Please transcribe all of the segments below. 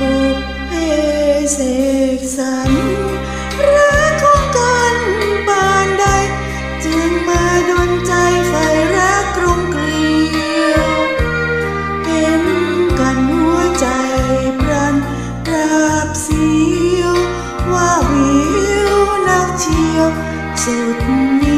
บุกเพเสกสรรรักของกันปานใด จึงมาดนใจไฟรักกรงเกลียวเห็นกันหัวใจพรันกาบเสียววาวิวนักเชียวสด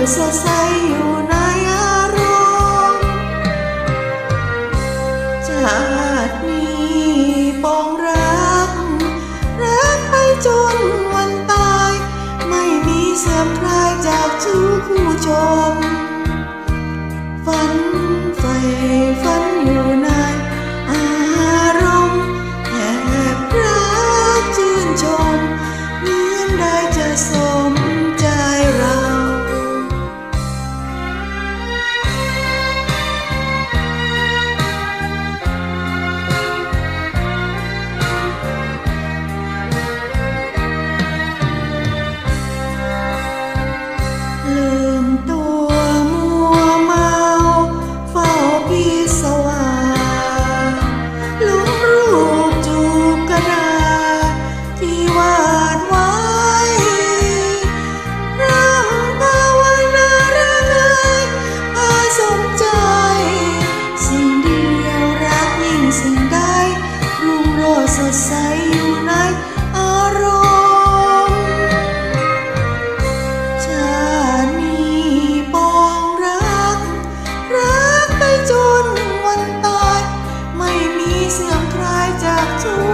โรยสดใสอยู่ในอารมณ์จากนี้ 他走